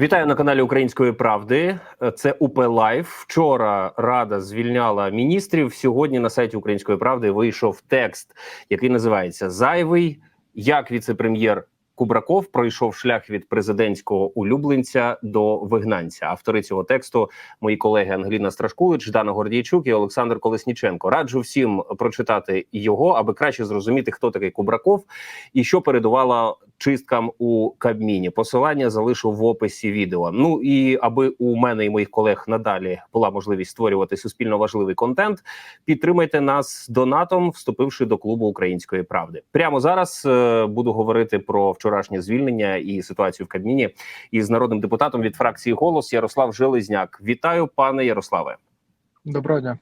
Вітаю на каналі Української правди. Це УП Лайф. Вчора Рада звільняла міністрів. Сьогодні на сайті Української правди вийшов текст, який називається Зайвий. Як віце-прем'єр Кубраков пройшов шлях від президентського улюбленця до вигнанця. Автори цього тексту мої колеги Ангеліна Страшкулич, Дана Гордійчук і Олександр Колесніченко. Раджу всім прочитати його, аби краще зрозуміти, хто такий Кубраков і що передувало чисткам у Кабміні. Посилання залишу в описі відео. Ну і аби у мене і моїх колег надалі була можливість створювати суспільно важливий контент. Підтримайте нас донатом, вступивши до клубу української правди. Прямо зараз е, буду говорити про вчорашнє звільнення і ситуацію в Кабміні із народним депутатом від фракції голос Ярослав Железняк. Вітаю, пане Ярославе. Доброго дня.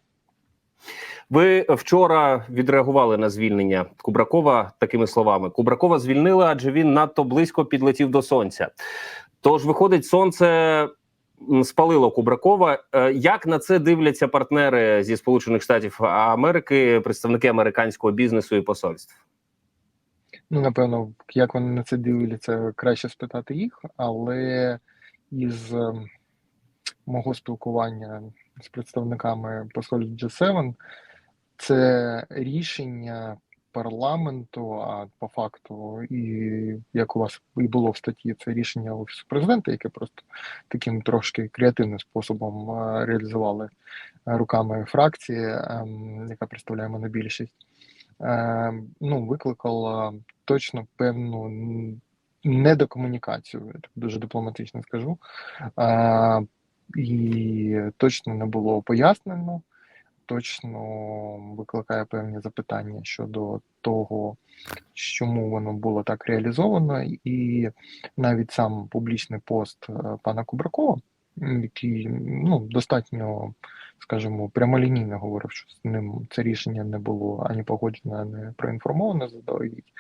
Ви вчора відреагували на звільнення Кубракова такими словами: Кубракова звільнили, адже він надто близько підлетів до сонця. Тож, виходить, сонце спалило Кубракова. Е, Як на це дивляться партнери зі Сполучених Штатів Америки, представники американського бізнесу і посольств? Ну, напевно, як вони на це дивляться, краще спитати їх, але із ем, мого спілкування з представниками посольств G7 це рішення парламенту, а по факту, і як у вас і було в статті, це рішення офісу президента, яке просто таким трошки креативним способом е, реалізували руками фракції, ем, яка представляє монобільшість. Е, ну, викликала точно певну недокомунікацію, я так дуже дипломатично скажу. Е, і точно не було пояснено, точно викликає певні запитання щодо того, чому воно було так реалізовано, і навіть сам публічний пост е, пана Кубракова, який ну, достатньо, скажімо, прямолінійно говорив, що з ним це рішення не було ані погоджено, ані проінформовано заздалегідь,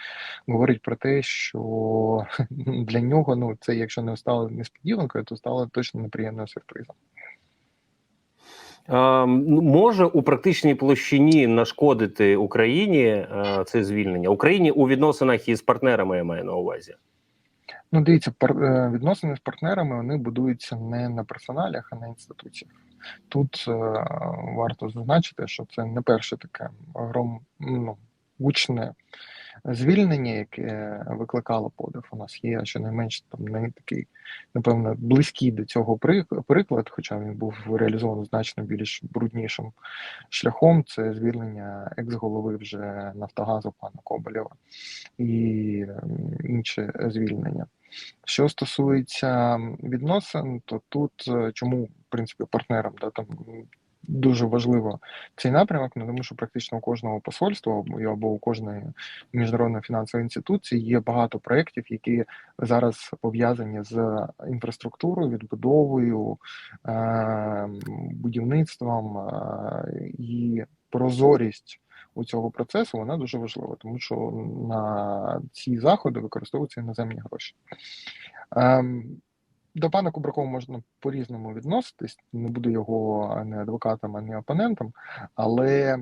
говорить про те, що для нього ну, це, якщо не стало несподіванкою, то стало точно неприємним сюрпризом. Е, ну, може у практичній площині нашкодити Україні е, це звільнення Україні у відносинах із партнерами. Я маю на увазі. Ну, дивіться, е, відносини з партнерами вони будуються не на персоналях, а на інституціях. Тут е, варто зазначити, що це не перше таке гром, ну, гучне звільнення, яке викликало подив. У нас є щонайменше там не такий, напевно, близький до цього приклад, хоча він був реалізований значно більш бруднішим шляхом. Це звільнення екс-голови вже Нафтогазу пана Коболєва і інше звільнення. Що стосується відносин, то тут е, чому в принципі партнерам да, там дуже важливо цей напрямок, ну тому що практично у кожного посольства або у кожної міжнародної фінансової інституції є багато проєктів, які зараз пов'язані з інфраструктурою, відбудовою, е, будівництвом е, і прозорість у цього процесу вона дуже важлива, тому що на ці заходи використовуються іноземні гроші. Ем, до пана Кубракова можна по-різному відноситись, не буду його ані адвокатом, ані опонентом, але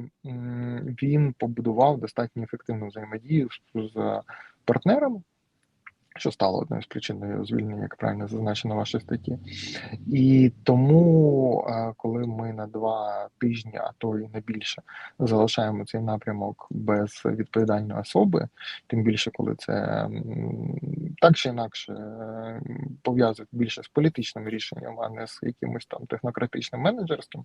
він побудував достатньо ефективну взаємодію з партнерами, що стало одною з причин звільнення, як правильно зазначено в вашій статті. І тому, е, коли ми на два тижні, а то і не більше, залишаємо цей напрямок без відповідальної особи, тим більше, коли це так чи інакше е, пов'язують більше з політичним рішенням, а не з якимось там технократичним менеджерством,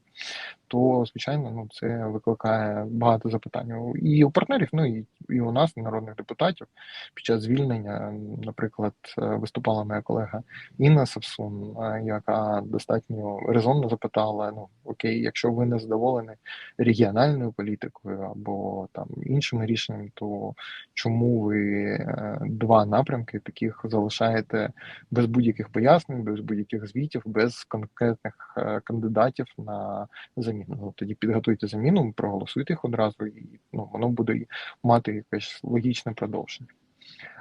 то звичайно ну це викликає багато запитань і у партнерів, ну і, і у нас, народних депутатів, під час звільнення, наприклад, е, виступала моя колега Інна Савсун, е, яка достатньо резонно запитала: ну окей, якщо ви не задоволені регіональною політикою або там іншими рішеннями, то чому ви е, два напрямки таких залишаєте без будь-яких пояснень, без будь-яких звітів, без конкретних кандидатів на заміну? Ну тоді підготуйте заміну, проголосуйте їх одразу, і ну воно буде мати якесь логічне продовження.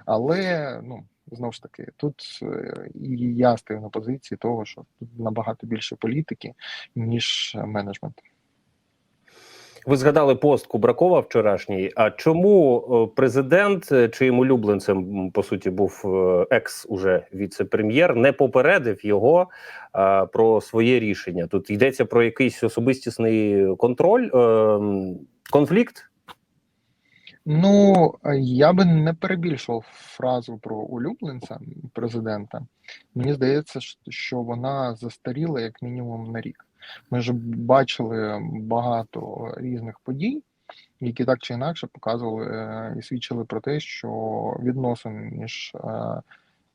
Але ну знову ж таки, тут е, і я стою на позиції того, що тут набагато більше політики, ніж менеджмент. Ви згадали пост Кубракова вчорашній. А чому е, президент, е, чиїм улюбленцем по суті був екс уже віце-прем'єр, не попередив його е, про своє рішення? Тут йдеться про якийсь особистісний контроль, е, конфлікт. Ну, я би не перебільшував фразу про улюбленця президента. Мені здається, що вона застаріла як мінімум на рік. Ми ж бачили багато різних подій, які так чи інакше показували е, і свідчили про те, що відносини між е,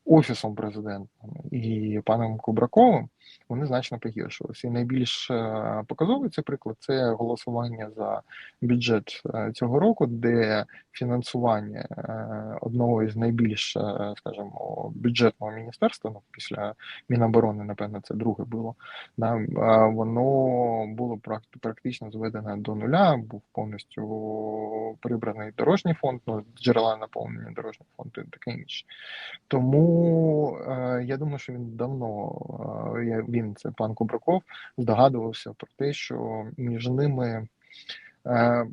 офісом президента і паном Кубраковим вони значно погіршилися. І найбільш е, показовий цей приклад це голосування за бюджет е, цього року, де фінансування е, одного із найбільш, скажімо, бюджетного міністерства, ну після Міноборони, напевно, це друге було. Да, воно було практично зведене до нуля, був повністю прибраний дорожній фонд, ну джерела наповнення дорожнього фонду і таке інше. Тому я думаю, що він давно я- він це пан Кубраков здогадувався про те, що між ними е,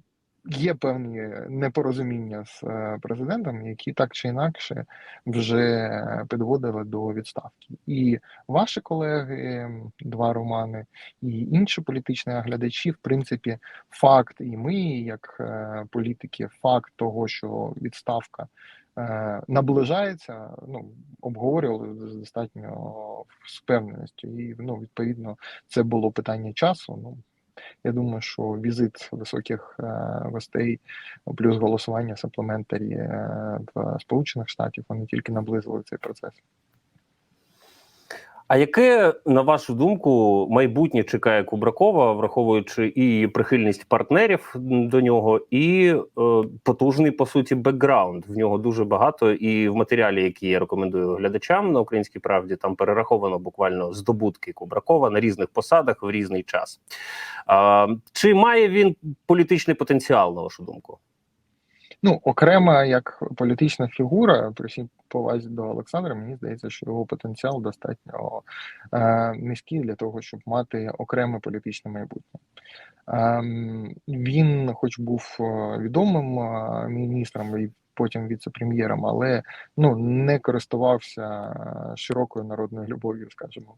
є певні непорозуміння з е, президентом, які так чи інакше вже підводили до відставки. І ваші колеги, два романи, і інші політичні оглядачі, в принципі, факт, і ми, як е, політики, факт того, що відставка наближається, ну обговорювали з достатньо впевненістю. І ну, відповідно, це було питання часу. Ну я думаю, що візит високих е, гостей плюс голосування саплементарі е, в Сполучених Штатів вони тільки наблизили цей процес. А яке, на вашу думку, майбутнє чекає Кубракова, враховуючи і прихильність партнерів до нього, і е, потужний по суті бекграунд? В нього дуже багато, і в матеріалі, який я рекомендую глядачам на українській правді, там перераховано буквально здобутки Кубракова на різних посадах в різний час. А, чи має він політичний потенціал, на вашу думку? Ну, окрема як політична фігура, при всій повазі до Олександра, мені здається, що його потенціал достатньо е, низький для того, щоб мати окреме політичне майбутнє. Ем, він, хоч був е, відомим е, міністром і потім віце-прем'єром, але ну не користувався е, широкою народною любов'ю, скажімо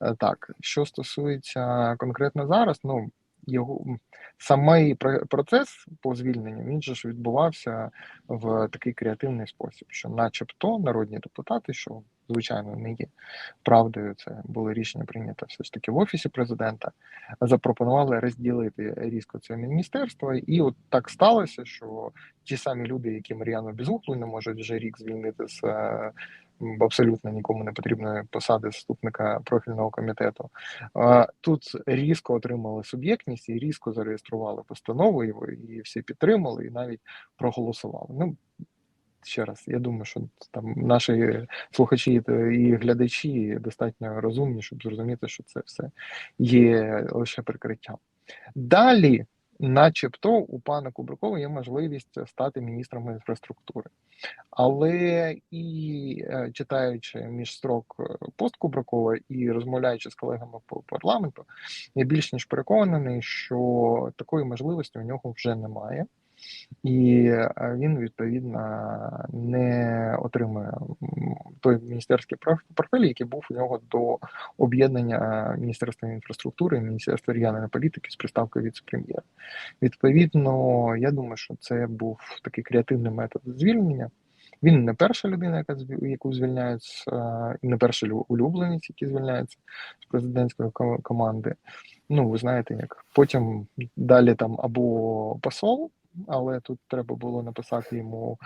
е, так. Що стосується конкретно зараз, ну його самий про- процес по звільненню він же ж відбувався в такий креативний спосіб, що, начебто, народні депутати, що звичайно не є правдою, це було рішення прийнято все ж таки в офісі президента, запропонували розділити різко це міністерство, і от так сталося, що ті самі люди, які Мар'яну Безуглу не можуть вже рік звільнити з. Абсолютно нікому не потрібної посади заступника профільного комітету. Тут різко отримали суб'єктність і різко зареєстрували постанову, і всі підтримали, і навіть проголосували. Ну ще раз, я думаю, що там наші слухачі і глядачі достатньо розумні, щоб зрозуміти, що це все є лише прикриттям. Далі, начебто, у пана Кубрикова є можливість стати міністром інфраструктури. Але і е, читаючи між строк е, пост Кубрикова і розмовляючи з колегами по парламенту, я більш ніж переконаний, що такої можливості у нього вже немає, і він відповідно не отримує той міністерський портфель, який був у нього до об'єднання Міністерства інфраструктури і Міністерства регіональної політики з приставкою віце-прем'єра. Відповідно, я думаю, що це був такий креативний метод звільнення. Він не перша людина, яка яку звільняють, не перший лю- улюбленець, який звільняється з президентської команди. Ну, ви знаєте, як потім далі там або посол, але тут треба було написати йому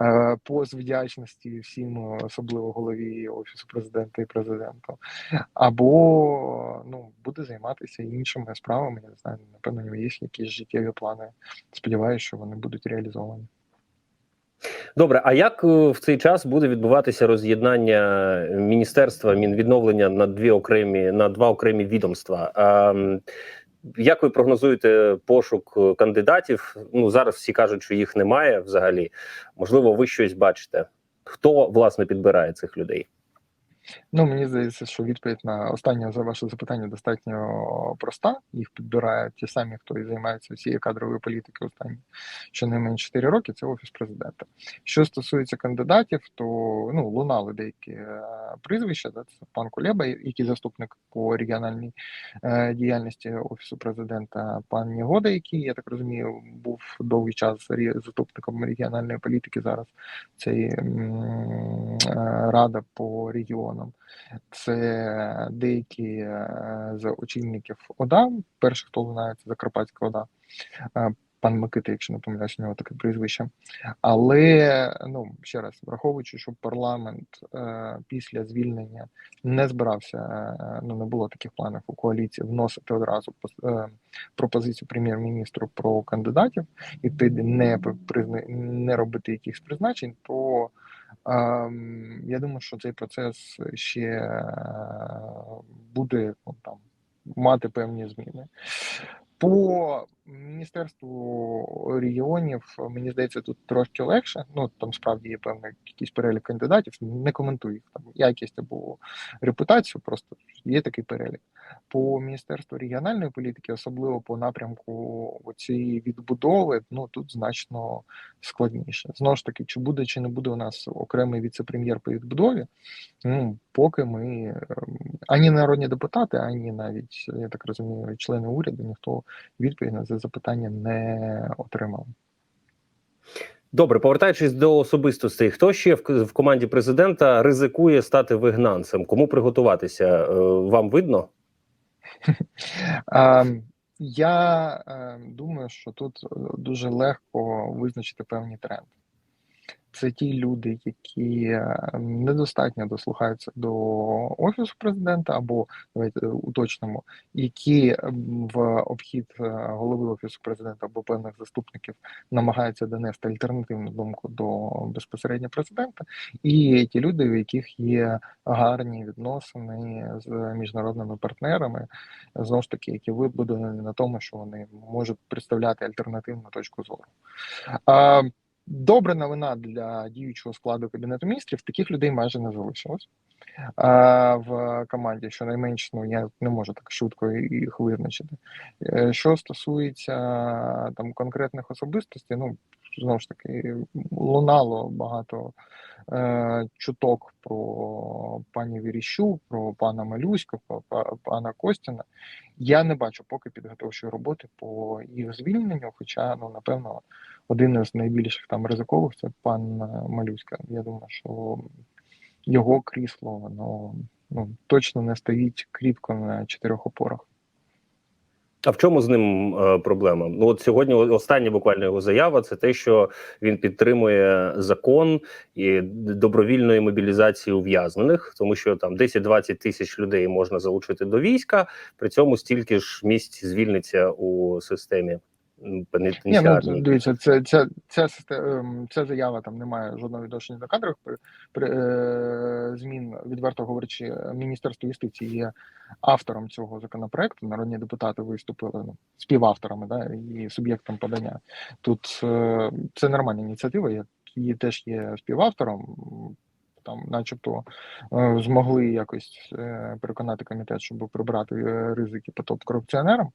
е, пост вдячності всім, е, особливо голові офісу президента і президенту, або ну буде займатися іншими справами. Я не знаю, напевно, нього є якісь життєві плани. Сподіваюся, що вони будуть реалізовані. Добре, а як е, в цей час буде відбуватися роз'єднання міністерства мінвідновлення на дві окремі на два окремі відомства? Як ви прогнозуєте пошук е, кандидатів? Ну зараз всі кажуть, що їх немає взагалі. Можливо, ви щось бачите. Хто власне підбирає цих людей? Ну, мені здається, що відповідь на останнє за ваше запитання достатньо проста. Їх підбирають ті самі, хто і займається всією кадровою політикою останні щонайменше 4 роки. Це офіс президента. Що стосується кандидатів, то ну лунали деякі е, прізвища. Да, це пан Кулеба, який заступник по регіональній е, діяльності офісу президента, пан Нігода, який я так розумію, був довгий час заступником регіональної політики. Зараз це м, е, рада по регіонам. Це деякі е, з очільників ОДА. Перший, хто лунає, це Закарпатська ОДА. Е, Пан Микита, якщо не помиляюсь, у нього таке прізвище. Але ну ще раз, враховуючи, що парламент е, після звільнення не збирався, ну не було таких планів у коаліції вносити одразу пропозицію прем'єр-міністру про кандидатів і тоді не не робити якихось призначень, то я думаю, що цей процес ще е, буде ну, там мати певні зміни. По міністерству регіонів мені здається, тут трошки легше. Ну там справді є певний якийсь перелік кандидатів. Не коментую їх там якість або репутацію, просто є такий перелік. По міністерству регіональної політики, особливо по напрямку цієї відбудови, ну тут значно складніше. Знову ж таки, чи буде чи не буде у нас окремий віце-прем'єр по відбудові? Ну поки ми ем, ані народні депутати, ані навіть я так розумію, члени уряду ніхто відповідь на це запитання не отримали. Добре, повертаючись до особистостей, хто ще в, команді президента ризикує стати вигнанцем? Кому приготуватися? Е, Вам видно? Ем, Я е, думаю, що тут е, дуже легко визначити певні тренди. Це ті люди, які е, недостатньо дослухаються до офісу президента, або давайте уточнимо, які в обхід е, голови офісу президента або певних заступників намагаються донести альтернативну думку до безпосередньо президента, і ті люди, у яких є гарні відносини з міжнародними партнерами, знову ж таки, які вибудовані на тому, що вони можуть представляти альтернативну точку зору. Добра новина для діючого складу кабінету міністрів. Таких людей майже не залишилось в команді. Щонайменш, ну я не можу так швидко їх визначити. Е, Що стосується там конкретних особистостей, ну знову ж таки лунало багато е, чуток про пані Віріщук, про пана Малюська, про па- пана Костіна. Я не бачу поки підготовчої роботи по їх звільненню, хоча ну напевно один із найбільших там ризикових це пан е, Малюська. Я думаю, що його крісло воно ну точно не стоїть кріпко на чотирьох опорах. А в чому з ним е, проблема? Ну от сьогодні остання буквально його заява це те, що він підтримує закон і добровільної мобілізації ув'язнених, тому що там 10-20 тисяч людей можна залучити до війська. При цьому стільки ж місць звільниться у системі Ні, ну дивіться, це ця, ця, ем, ця заява там не має жодного відношення до кадрових при, при, е, змін, відверто говорячи, Міністерство юстиції є автором цього законопроекту. Народні депутати виступили ну, співавторами да, і суб'єктом подання. Тут е, це нормальна ініціатива, я її теж є співавтором. Там, начебто, е, змогли якось е, переконати комітет, щоб прибрати е, ризики по топ-корупціонерам.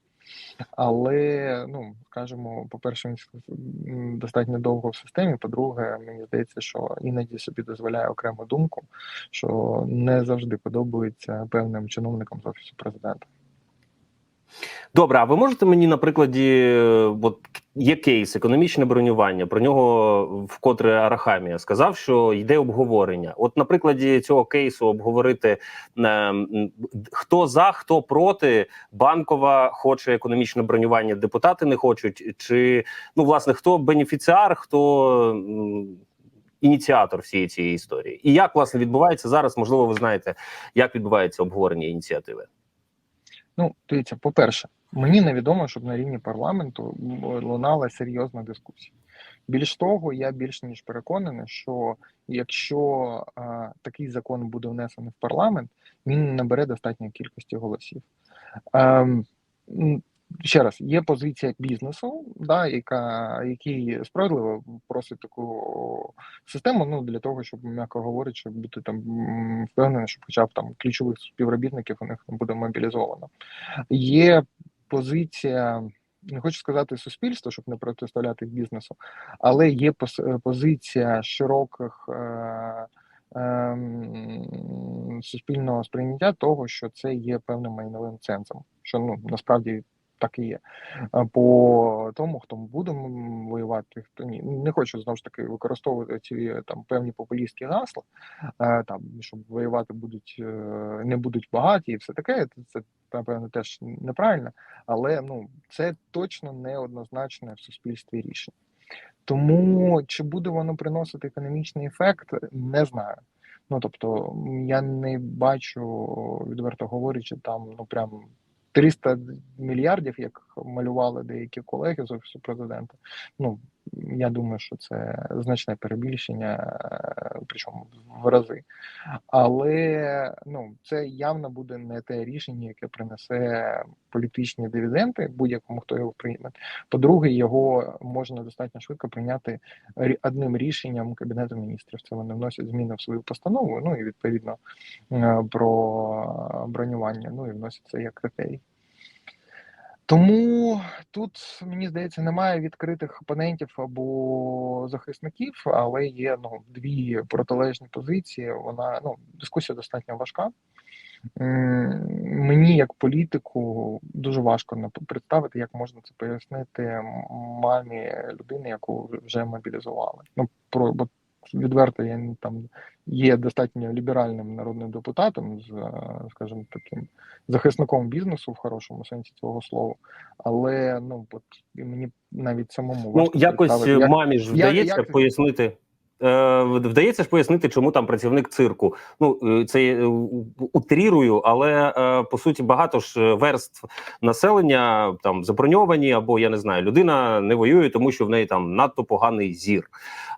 Але, ну скажімо, по-перше, він достатньо довго в системі. По-друге, мені здається, що іноді собі дозволяє окрему думку, що не завжди подобається певним чиновникам з офісу президента. Добре, а ви можете мені на прикладі, от є кейс економічне бронювання. Про нього вкотре Арахамія сказав, що йде обговорення. От на прикладі цього кейсу обговорити е, хто за, хто проти. Банкова хоче економічне бронювання, депутати не хочуть. Чи ну власне хто бенефіціар, хто ініціатор всієї цієї історії? І як власне відбувається зараз? Можливо, ви знаєте, як відбувається обговорення ініціативи? Ну, дивіться, по-перше, мені невідомо, щоб на рівні парламенту лунала серйозна дискусія. Більш того, я більш ніж переконаний, що якщо а, такий закон буде внесений в парламент, він не набере достатньої кількості голосів. Ем, м, ще раз, є позиція бізнесу, да, яка який справедливо просить таку систему. Ну для того, щоб м'яко говорити, щоб бути там впевнений, що хоча б там ключових співробітників у них буде мобілізовано. Є позиція. Не хочу сказати суспільство, щоб не протиставляти бізнесу, але є позиція широких е, ем, суспільного сприйняття того, що це є певним майновим цензом, що ну насправді так і є. Е, По тому, хто буде м, воювати, хто ні. Не хочу знову ж таки використовувати ці там певні популістські гасла, е, там щоб воювати будуть е, не будуть багаті і все таке. Це напевно теж неправильно, але ну це точно неоднозначне в суспільстві рішення. Тому чи буде воно приносити економічний ефект, не знаю. Ну тобто, я не бачу, відверто говорячи, там ну прям 300 мільярдів, як малювали деякі колеги з офісу президента. Ну я думаю, що це значне перебільшення, е, причому в рази. Але ну це явно буде не те рішення, яке принесе політичні дивіденди будь-якому, хто його прийме. По-друге, його можна достатньо швидко прийняти одним рішенням кабінету міністрів. Це вони вносять зміни в свою постанову. Ну і відповідно е, про бронювання. Ну і вносять це як критерій. Тому тут мені здається немає відкритих опонентів або захисників, але є ну дві протилежні позиції. Вона ну дискусія достатньо важка. Мені як політику дуже важко представити, як можна це пояснити мамі людини, яку вже мобілізували. Ну про бо відверто я там є достатньо ліберальним народним депутатом з, е, скажімо, таким захисником бізнесу в хорошому сенсі цього слова. Але ну от мені навіть самому Ну важко якось як- мамі ж вдається як пояснити. Е, вдається ж пояснити, чому там працівник цирку. Ну е, це е, утрірую, але по суті багато ж верств населення там заброньовані, або я не знаю, людина не воює, тому що в неї там надто поганий зір,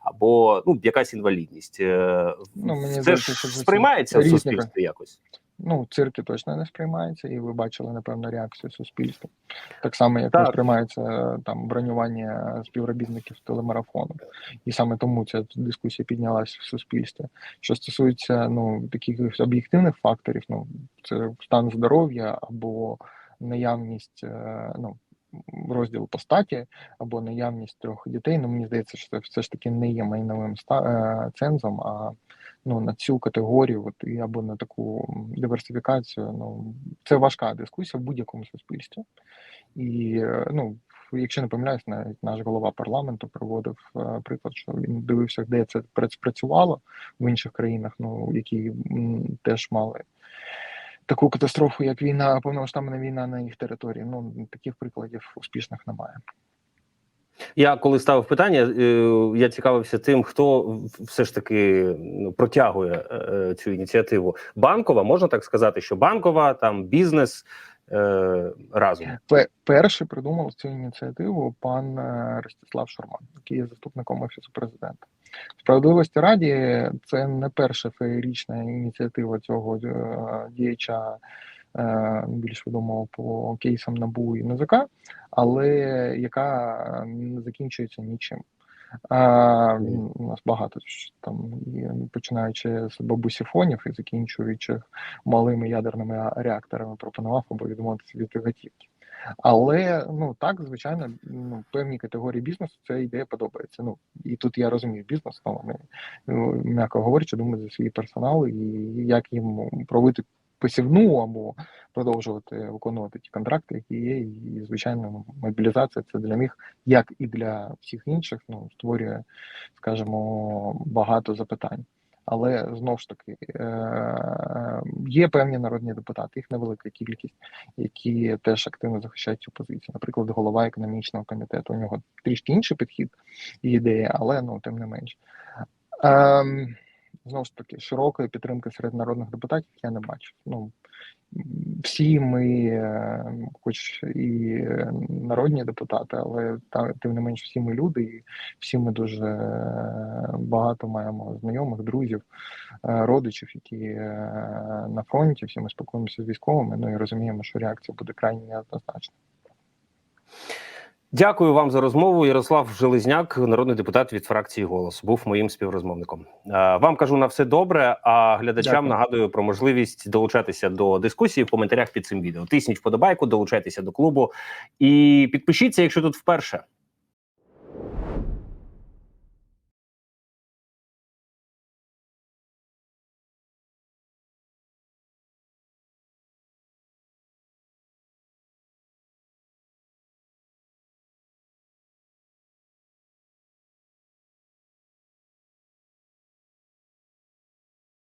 або ну якась інвалідність. Ну, мені це здається, ж сприймається в суспільстві якось. Ну, цирки точно не сприймається, і ви бачили, напевно, реакцію суспільства. Так само, як Так. не сприймається там бронювання співробітників телемарафону. І саме тому ця дискусія піднялася в суспільстві. Що стосується ну, таких об'єктивних факторів, ну, це стан здоров'я або наявність е, ну, розділ по статі, або наявність трьох дітей. Ну, мені здається, що це все ж таки не є майновим е, цензом, а ну, на цю категорію, от, і або на таку диверсифікацію. Ну, це важка дискусія в будь-якому суспільстві. І е, ну, якщо не помиляюсь, навіть наш голова парламенту проводив е, приклад, що він дивився, де це прац- працювало в інших країнах, ну які теж мали. Таку катастрофу, як війна, повномасштабна війна на їх території. Ну таких прикладів успішних немає. Я коли ставив питання, е, я цікавився тим, хто все ж таки ну, протягує е, цю ініціативу. Банкова, можна так сказати, що банкова, там бізнес е, разом. Перший придумав цю ініціативу пан Ростислав Шурман, який є заступником офісу президента. Справедливості раді це не перша феєрічна ініціатива цього діяча, більш відомого по кейсам НАБУ і НАЗК, але яка не закінчується нічим. А, у нас багато там, і починаючи з бабусіфонів і закінчуючи малими ядерними реакторами, пропонував або відмовитися від готівки. Але ну так, звичайно, ну певні категорії бізнесу ця ідея подобається. Ну і тут я розумію бізнес, вони ну, м'яко говорячи, думають за свій персонал і як їм проводити посівну або продовжувати виконувати ті контракти, які є. І звичайно, мобілізація це для них, як і для всіх інших, ну створює, скажімо, багато запитань. Але знову ж таки е- є певні народні депутати, їх невелика кількість, які теж активно захищають цю позицію. Наприклад, голова економічного комітету. У нього трішки інший підхід і ідея, але ну тим не менш. Знову ж таки, широкої підтримки серед народних депутатів я не бачу. Ну всі ми, е, хоч і народні депутати, але та тим не менш всі ми люди, і всі ми дуже е, багато маємо знайомих, друзів, е, родичів, які на фронті. Всі ми спілкуємося з військовими. Ну і розуміємо, що реакція буде крайні неоднозначна. Дякую вам за розмову. Ярослав Железняк, народний депутат від фракції Голос, був моїм співрозмовником. Е, Вам кажу на все добре. А глядачам Дякую. нагадую про можливість долучатися до дискусії в коментарях під цим відео. Тисніть вподобайку, долучайтеся до клубу і підпишіться, якщо тут вперше.